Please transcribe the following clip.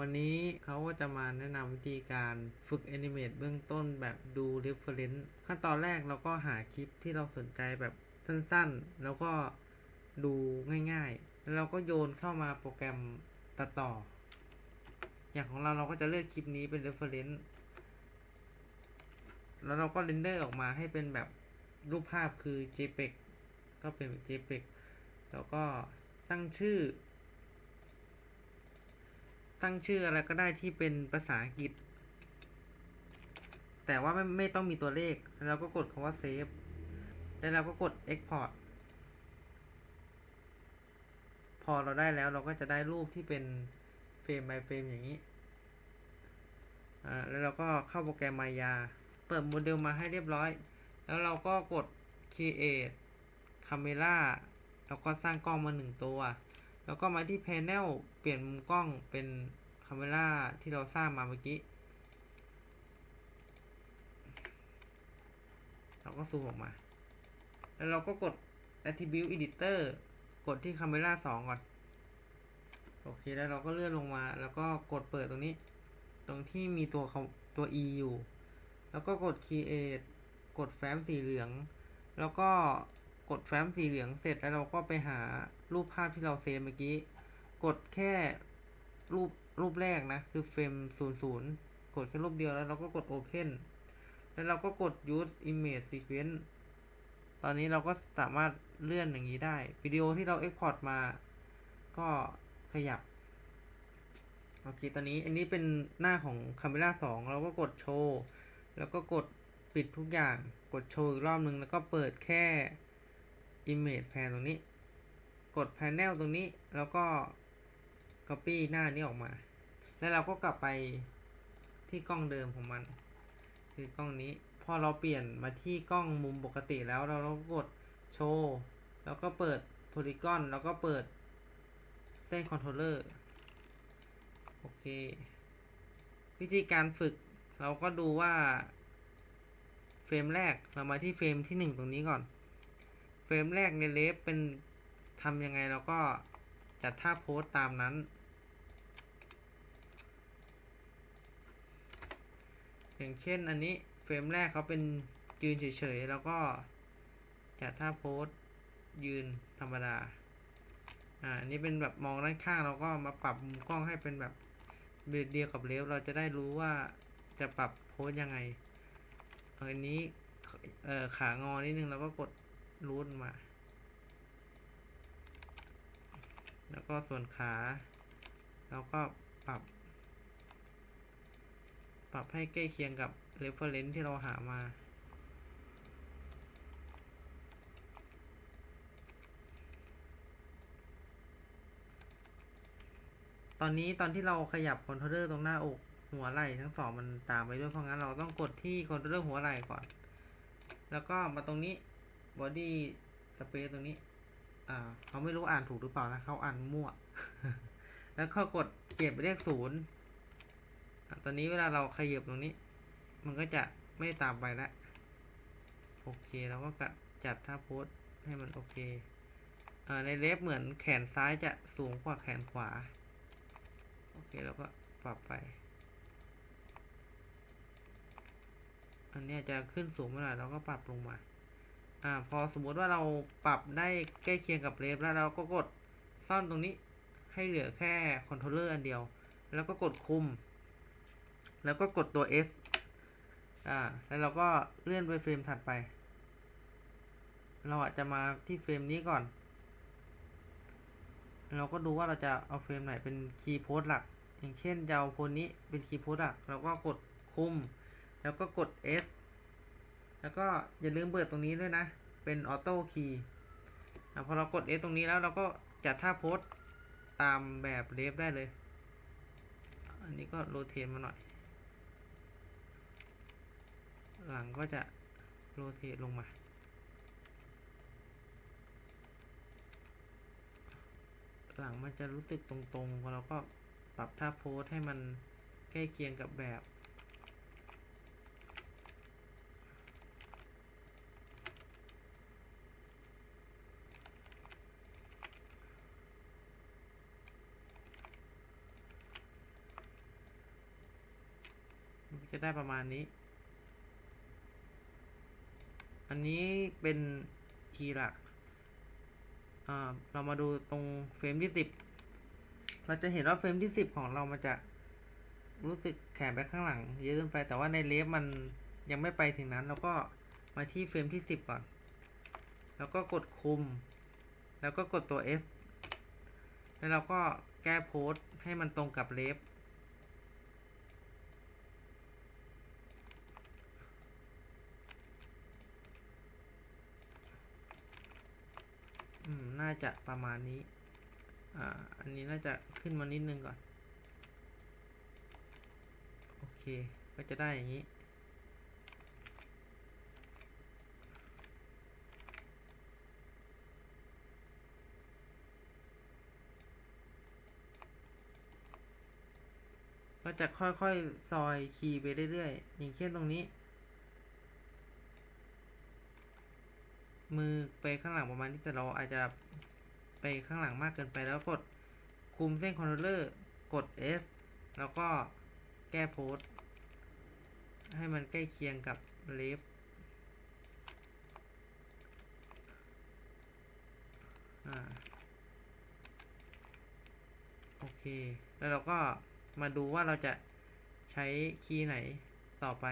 วันนี้เขาก็จะมาแนะนำวิธีการฝึกแอนิเมตเบื้องต้นแบบดู reference ขั้นตอนแรกเราก็หาคลิปที่เราสนใจแบบสั้นๆ แล้วก็ดูง่ายๆ แล้วเราก็โยนเข้ามาโปรแกรมตัดต่อ อย่างของเราเราก็จะเลือกคลิปนี้เป็น reference แล้วเราก็เรนเดอร์ออกมาให้เป็นแบบรูปภาพคือ JPEG ก็เป็น JPEG แล้วก็ตั้งชื่อ ตั้งชื่ออะไรก็ได้ที่เป็นภาษาอังกฤษ แต่ว่าไม่ไม่ต้องมีตัวเลข แล้วเราก็กดคำว่า save แล้วเราก็กด export พอเราได้แล้วเราก็จะได้รูปที่เป็นเฟรม by เฟรมอย่างนี้ อ่า แล้วเราก็เข้าโปรแกรมมายา เปิดโมเดลมาให้เรียบร้อย แล้วเราก็กด create camera แล้วก็สร้างกล้องมาหนึ่งตัว แล้วก็มาที่ panel เปลี่ยนมุมกล้องเป็นคาเมราที่เราสร้างมาเมื่อกี้เราก็ซูมออกมา แล้วเราก็กด attribute editor กดที่ camera 2 ก่อน โอเค แล้วเราก็เลื่อนลงมา แล้วก็กดเปิดตรงนี้ ตรงที่มีตัวตัว e อยู่ แล้วก็กด create กดแฟ้มสีเหลือง แล้วก็กดแฟ้มสีเหลืองเสร็จแล้วเราก็ไปหา รูปภาพที่เราเซฟเมื่อกี้ กดแค่รูปรูปแรกนะ คือเฟรม00 กดแค่รูปเดียวแล้วเราก็กด open แล้วเราก็กด use image sequence ตอนนี้เราก็สามารถเลื่อนอย่างนี้ได้ วิดีโอที่เรา export มา ก็ขยับ โอเค ตอนนี้อันนี้เป็นหน้าของ Camera 2 เราก็กดโชว์ แล้วก็กดปิดทุกอย่าง กดโชว์อีกรอบนึง แล้วก็เปิดแค่ Image Pan ตรงนี้ กด Panel ตรงนี้แล้วก็ Copy หน้านี้ออกมา แล้วเราก็กลับไปที่กล้องเดิมของมัน คือกล้องนี้ พอเราเปลี่ยนมาที่กล้องมุมปกติแล้วเราก็กดโชว์แล้วก็เปิด Polygon แล้วก็เปิดเส้นคอนโทรลเลอร์โอเค วิธีการฝึกเราก็ดูว่า เฟรมแรกเรามาที่เฟรมที่หนึ่งตรงนี้ก่อน เฟรมแรกในเลฟเป็น ทำยังไงเราก็จัดท่าโพสตามนั้น อย่างเช่นอันนี้เฟรมแรกเขาเป็นยืนเฉยๆ แล้วก็จัดท่าโพสยืนธรรมดา อ่า อันนี้เป็นแบบมองด้านข้างเราก็มาปรับมุมกล้องให้เป็นแบบเดียวกับเลฟเราจะได้รู้ว่าจะปรับโพสยังไงอันนี้ เอ่อ ขางอนิดนึงเราก็กดรูทมา แล้วก็ส่วนขาเราก็ปรับ ปรับให้ใกล้เคียงกับ reference ที่เราหามาตอนนี้ตอนที่เราขยับคอนโทรลเลอร์ตรงหน้าอกหัวไหล่ทั้งสองมันตามไปด้วยเพราะงั้นเราต้องกดที่คอนโทรลเลอร์หัวไหล่ก่อน แล้วก็มาตรงนี้ body space ตรงนี้ เขาไม่รู้อ่านถูกหรือเปล่านะเขาอ่านมั่ว แล้วก็กดเปลี่ยนไปเลขศูนย์ตอนนี้เวลาเราขยับตรงนี้ มันก็จะไม่ตามไปแล้วโอเคเราก็กัดจัดท่าโพสให้มันโอเคอในเลฟเหมือนแขนซ้ายจะสูงกว่าแขนขวา โอเคเราก็ปรับไป อันนี้จะขึ้นสูงเมื่อไหร่เราก็ปรับลงมา อ่าพอสมมุติว่าเราปรับได้ใกล้เคียงกับเลฟแล้วเราก็กดซ่อนตรงนี้ให้เหลือแค่คอนโทรลเลอร์อันเดียว แล้วก็กดคุม แล้วก็กดตัว S อ่าแล้วเราก็เลื่อนไปเฟรมถัดไป เราอาจจะมาที่เฟรมนี้ก่อน เราก็ดูว่าเราจะเอาเฟรมไหนเป็นคีย์โพสหลัก อย่างเช่นจะเอาโพสนี้เป็นคีย์โพสหลัก เราก็กดคุม แล้วก็กด S แล้วก็อย่าลืมเปิดตรงนี้ด้วยนะ เป็นออโต้คีย์พอเรากด S ตรงนี้แล้วเราก็จัดท่าโพสตามแบบเลฟได้เลย อันนี้ก็โรเทตมาหน่อย หลังก็จะโรเทตลงมาหลังมันจะรู้สึกตรงๆพอเราก็ปรับท่าโพสให้มันใกล้เคียงกับแบบ จะได้ประมาณนี้ อันนี้เป็นคีย์หลัก เรามาดูตรงเฟรมที่สิบเราจะเห็นว่าเฟรมที่สิบของเรามันจะรู้สึกแข็งไปข้างหลัง เยอะเกินไปแต่ว่าในเลฟมันยังไม่ไปถึงนั้นเราก็มาที่เฟรมที่สิบก่อน แล้วก็กดคุม แล้วก็กดตัว S แล้วเราก็แก้โพสต์ให้มันตรงกับเลฟ น่าจะประมาณนี้ อ่า อันนี้น่าจะขึ้นมานิดนึงก่อน โอเค ก็จะได้อย่างนี้ ก็จะค่อยๆ ซอยคีย์ไปเรื่อยๆ อย่างเช่นตรงนี้ มือไปข้างหลังประมาณนี้แต่เราอาจจะไปข้างหลังมากเกินไปแล้วกดคุมเส้นคอนโทรลเลอร์กด S แล้วก็แก้โพสให้มันใกล้เคียงกับเลฟโอเค แล้วเราก็มาดูว่าเราจะใช้คีย์ไหนต่อไป